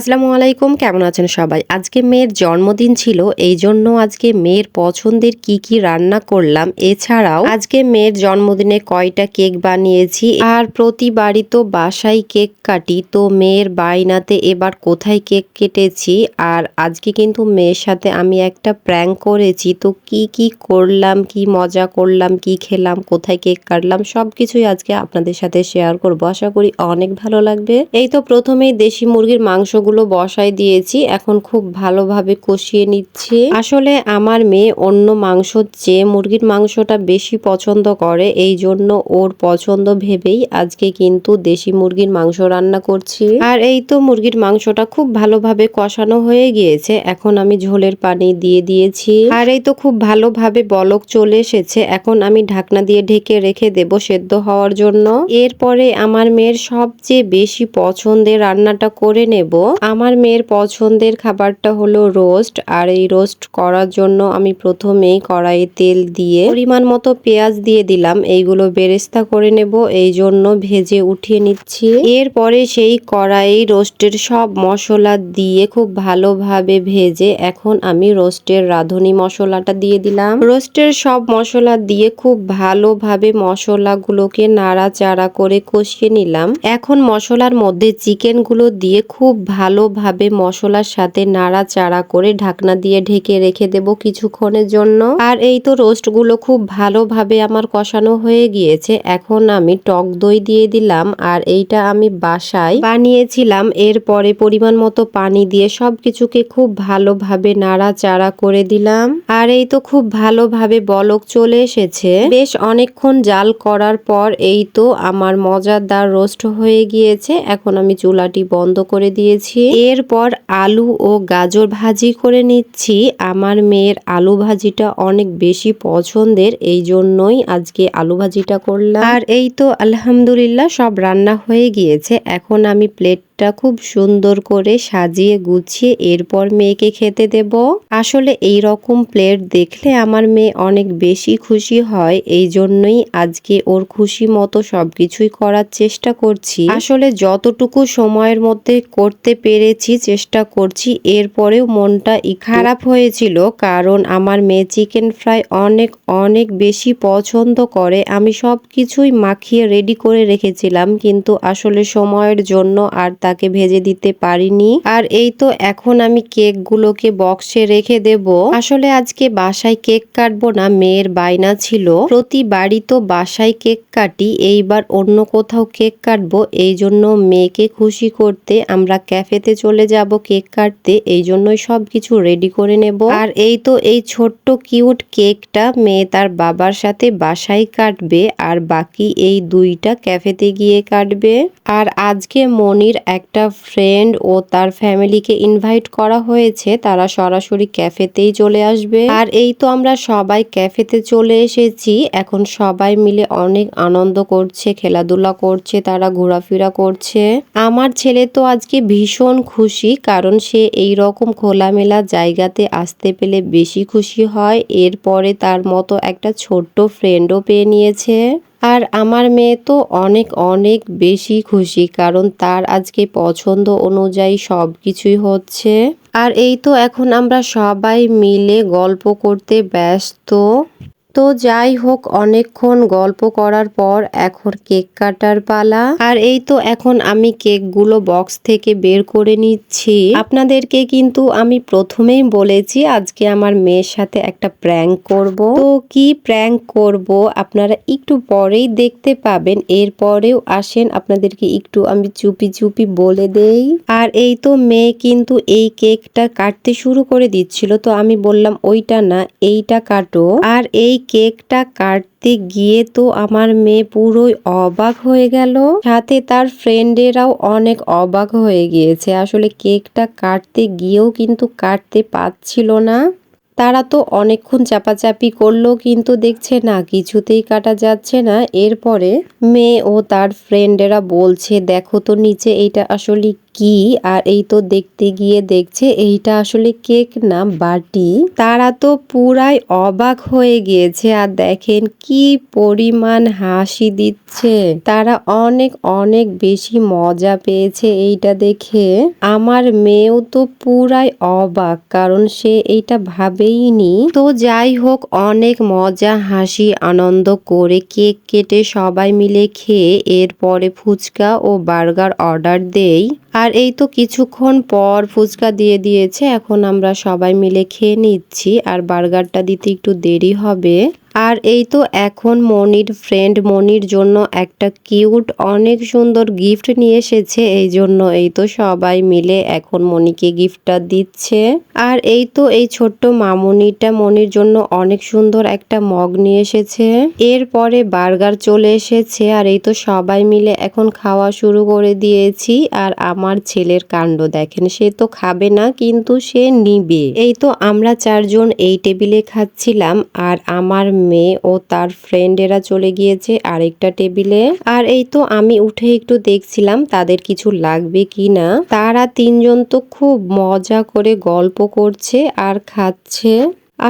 আসসালামু আলাইকুম কেমন আছেন সবাই? আজকে মেয়ের জন্মদিন ছিল, এই জন্য আজকে মেয়ের পছন্দের কি কি রান্না করলাম। এছাড়াও আজকে মেয়ের জন্মদিনে কয়টা কেক বানিয়েছি আর প্রতিবারই তো বাসায় কেক কাটি, তো মেয়ের বাইনাতে এবার কোথায় কেক কেটেছি? আর আজকে কিন্তু মেয়ের সাথে আমি একটা প্র্যাঙ্ক করেছি, তো কি কি করলাম, কি মজা করলাম, কি খেলাম, কোথায় কেক কাটলাম সব কিছুই আজকে আপনাদের সাথে শেয়ার করব। আশা করি অনেক ভালো লাগবে। এই তো প্রথমেই দেশি মুরগির মাংসগুলো বসাই দিয়েছি। এখন খুব ভালোভাবে কষিয়ে নিচ্ছি। আসলে আমার মেয়ে অন্য মাংস চেয়ে মুরগির মাংসটা বেশি পছন্দ করে, এই জন্য ওর পছন্দ ভেবেই আজকে কিন্তু দেশি মুরগির মাংস রান্না করছি। আর এই তো মুরগির মাংসটা খুব ভালোভাবে কষানো হয়ে গিয়েছে। এখন আমি ঝোলের পানি দিয়ে দিয়েছি। আর এই তো খুব ভালোভাবে বলক চলে এসেছে। এখন আমি ঢাকনা দিয়ে ঢেকে রেখে দেব সেদ্ধ হওয়ার জন্য। এরপরে আমার মেয়ের সবচেয়ে বেশি পছন্দের রান্নাটা করে নেব। আমার মেয়ের পছন্দের খাবারটা হলো রোস্ট, আর এই রোস্ট করার জন্য আমি প্রথমেই কড়াইয়ে তেল দিয়ে পরিমাণ মতো পেঁয়াজ দিয়ে দিলাম। এইগুলো বেরেস্তা করে নেব, এই জন্য ভেজে উঠিয়ে নিচ্ছি। এরপরে সেই কড়াই রোস্টের সব মশলা দিয়ে খুব ভালোভাবে ভেজে এখন আমি রোস্টের রাঁধুনি মশলাটা দিয়ে দিলাম। রোস্টের সব মশলা দিয়ে খুব ভালোভাবে মশলাগুলোকে নাড়াচাড়া করে কষিয়ে নিলাম। এখন মশলার মধ্যে চিকেনগুলো দিয়ে খুব ভালোভাবে মশলার সাথে নাড়াচাড়া করে ঢাকনা দিয়ে ঢেকে রেখে দেব কিছুক্ষণের জন্য। আর এই তো রোস্টগুলো খুব ভালোভাবে আমার কষানো হয়ে গিয়েছে। এখন আমি টক দই দিয়ে দিলাম আর এইটা আমি বাসায় বানিয়েছিলাম। এরপরে পরিমাণ মতো পানি দিয়ে সব কিছুকে খুব ভালোভাবে নাড়াচাড়া করে দিলাম। আর এই তো খুব ভালোভাবে বলক চলে এসেছে। বেশ অনেকক্ষণ জাল করার পর এই তো আমার মজাদার রোস্ট হয়ে গিয়েছে। এখন আমি চুলাটি বন্ধ করে দিয়েছি। এরপর আলু ও গাজর ভাজি করে নিচ্ছি। আমার মেয়ের আলু ভাজিটা অনেক বেশি পছন্দের, এই জন্যই আজকে আলু ভাজিটা করলাম। আর এই তো আলহামদুলিল্লাহ সব রান্না হয়ে গিয়েছে। এখন আমি প্লেট টা খুব সুন্দর করে সাজিয়ে গুছিয়ে এরপর মেয়েকে খেতে দেব। আসলে এই রকম প্লেট দেখলে আমার মেয়ে অনেক বেশি খুশি হয়, এই জন্যই আজকে ওর খুশি মতো সবকিছুই করার চেষ্টা করছি। আসলে যতটুকু সময়ের মধ্যে করতে পেরেছি চেষ্টা করছি, এরপরেও মনটা খারাপ হয়েছিল কারণ আমার মেয়ে চিকেন ফ্রাই অনেক অনেক বেশি পছন্দ করে। আমি সব কিছুই মাখিয়ে রেডি করে রেখেছিলাম, কিন্তু আসলে সময়ের জন্য আর তাকে ভেজে দিতে পারিনি। আর এই তো এখন আমি কেক গুলোকে বক্সে রেখে দেব। আসলে আজকে বাসায় কেক কাটবো না, মেয়ের বায়না ছিল। প্রতি বাড়ি তো বাসায় কেক কাটি, এইবার অন্য কোথাও কেক কাটবো, এই জন্য মেয়েকে খুশি করতে আমরা ক্যাফেতে চলে যাব কেক কাটতে, এই জন্যই সব কিছু রেডি করে নেব। আর এই তো এই ছোট্ট কিউট কেকটা মেয়ে তার বাবার সাথে বাসায় কাটবে, আর বাকি এই দুইটা ক্যাফেতে গিয়ে কাটবে। আর আজকে মনির একটা ফ্রেন্ড ও তার ফ্যামিলিকে ইনভাইট করা হয়েছে, তারা সরাসরি ক্যাফেতেই চলে আসবে। আর এই তো আমরা সবাই ক্যাফেতে চলে এসেছি। এখন সবাই মিলে অনেক আনন্দ করছে, খেলাধুলা করছে, তারা ঘোরাফেরা করছে। আমার ছেলে তো আজকে ভীষণ খুশি, কারণ সে এই রকম খোলামেলা জায়গাতে আসতে পেলে বেশি খুশি হয়। এরপরে তার মতো একটা ছোট্ট ফ্রেন্ডও পেয়ে নিয়েছে। আর আমার মেয়ে তো অনেক অনেক বেশি খুশি, কারণ তার আজকে পছন্দ অনুযায়ী সব কিছুই হচ্ছে। আর এই তো এখন আমরা সবাই মিলে গল্প করতে ব্যস্ত। তো যাই হোক, অনেকক্ষণ গল্প করার পর এখন কেক কাটার পালা। আর এই তো এখন আমি কেকগুলো বক্স থেকে বের করে নিচ্ছি। আপনাদেরকে কিন্তু আমি প্রথমেই বলেছি, আজকে আমার মেয়ের সাথে একটা প্র্যাঙ্ক করব। তো কি প্র্যাঙ্ক করব আপনারা একটু পরেই দেখতে পাবেন। এরপরেও আসেন, আপনাদেরকে একটু আমি চুপি চুপি বলে দেই। আর এই তো মেয়ে কিন্তু এই কেকটা কাটতে শুরু করে দিচ্ছিল। তো আমি বললাম, ওইটা না, এইটা কাটো। আর এই কেকটা কাটতে গিয়ে তো আমার মেয়ে পুরোই অবাক হয়ে গেল। সাথে তার ফ্রেন্ডেরাও অনেক অবাক হয়ে গিয়েছে। আসলে কেকটা কাটতে গিয়েও কিন্তু কাটতে পারছিল না। তারা তো অনেকক্ষণ চাপাচাপি করল, কিন্তু দেখছে না, কিছুতেই কাটা যাচ্ছে না। এরপরে মেয়ে ও তার ফ্রেন্ডেরা বলছে, দেখো তো নিচে, এইটা আসলে কি আর এই তো দেখতে গিয়ে দেখছে এইটা আসলে কেক না বাটি। তারা তো পুরাই অবাক হয়ে গিয়েছে আর দেখেন কি পরিমাণ হাসি দিচ্ছে। তারা অনেক অনেক বেশি মজা পেয়েছে এইটা দেখে। আমার মেয়েও তো পুরাই অবাক কারণ সে এইটা ভাবেইনি। তো যাই হোক, অনেক মজা, হাসি, আনন্দ করে কেক কেটে সবাই মিলে খেয়ে এরপরে ফুচকা ও বার্গার অর্ডার দেই। আর এই তো কিছুক্ষণ পর ফুচকা দিয়ে দিয়েছে, এখন আমরা সবাই মিলে খেয়ে নিচ্ছি। আর বার্গারটা দিতে একটু দেরি হবে। আর এই তো এখন মনির ফ্রেন্ড মনির জন্য একটা কিউট অনেক সুন্দর গিফট নিয়ে এসেছে, এই জন্য এই তো সবাই মিলে এখন মনিকে গিফটটা দিচ্ছে। আর এই তো এই ছোট্ট মামনিটা মনির জন্য অনেক সুন্দর একটা মগ নিয়ে এসেছে। এরপরে বার্গার চলে এসেছে, আর এই তো সবাই মিলে এখন খাওয়া শুরু করে দিয়েছি। আর আমার ছেলের কাণ্ড দেখেন, সে তো খাবে না, কিন্তু সে নিবে। এই তো আমরা চারজন এই টেবিলে খাচ্ছিলাম, আর আমার মেয়ে ও তার ফ্রেন্ডেরা চলে গিয়েছে আরেকটা টেবিলে আর এই তো আমি উঠে একটু দেখছিলাম তাদের কিছু লাগবে কি না। তারা তিনজন তো খুব মজা করে গল্প করছে আর খাচ্ছে।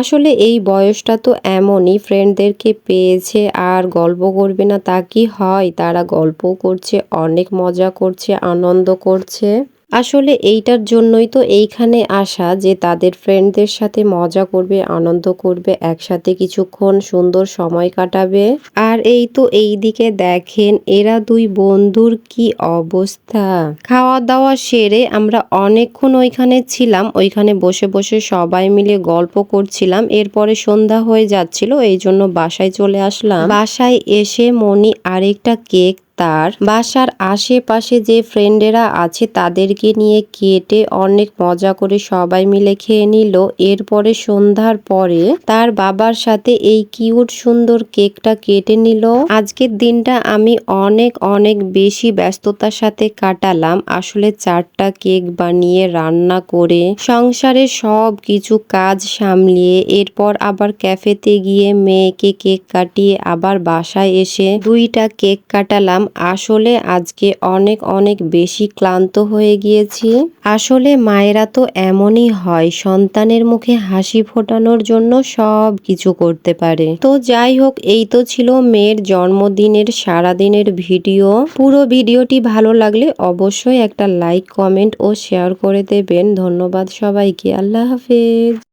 আসলে এই বয়সটা তো এমনই ফ্রেন্ডদেরকে পেয়েছে আর গল্প করবে না তা কি হয়? তারা গল্প করছে, অনেক মজা করছে, আনন্দ করছে। আসলে এইটার জন্যই তো এইখানে আসা যে তাদের ফ্রেন্ডদের সাথে মজা করবে, আনন্দ করবে, একসাথে কিছুক্ষণ সুন্দর সময় কাটাবে। আর এই তো এই দিকে দেখেন, এরা দুই বন্ধুর কি অবস্থা। খাওয়া দাওয়া সেরে আমরা অনেকক্ষণ ওইখানে ছিলাম, ওইখানে বসে বসে সবাই মিলে গল্প করছিলাম। এরপরে সন্ধ্যা হয়ে যাচ্ছিল এই জন্য বাসায় চলে আসলাম। বাসায় এসে মনি আরেকটা কেক তার বাসার আশেপাশে যে ফ্রেন্ডেরা আছে তাদেরকে নিয়ে কেটে অনেক মজা করে সবাই মিলে খেয়ে নিল। এরপরে সন্ধ্যার পরে তার বাবার সাথে এই কিউট সুন্দর কেকটা কেটে নিল। আজকের দিনটা আমি অনেক অনেক বেশি ব্যস্ততার সাথে কাটালাম। আসলে চারটা কেক বানিয়ে, রান্না করে, সংসারে সব কিছু কাজ সামলিয়ে, এরপর আবার ক্যাফেতে গিয়ে মেয়েকে কেক কাটিয়ে আবার বাসায় এসে দুইটা কেক কাটালাম। আসলে আজকে অনেক অনেক বেশি ক্লান্ত হয়ে গিয়েছি। আসলে মায়েরা তো এমনই হয়, সন্তানের মুখে হাসি ফোটানোর জন্য সব কিছু করতে পারে। তো যাই হোক, এই তো ছিল মেয়ের জন্মদিনের, সারাদিনের ভিডিও। পুরো ভিডিওটি ভালো লাগলে অবশ্যই একটা লাইক, কমেন্ট ও শেয়ার করে দেবেন। ধন্যবাদ সবাইকে, আল্লাহ হাফেজ।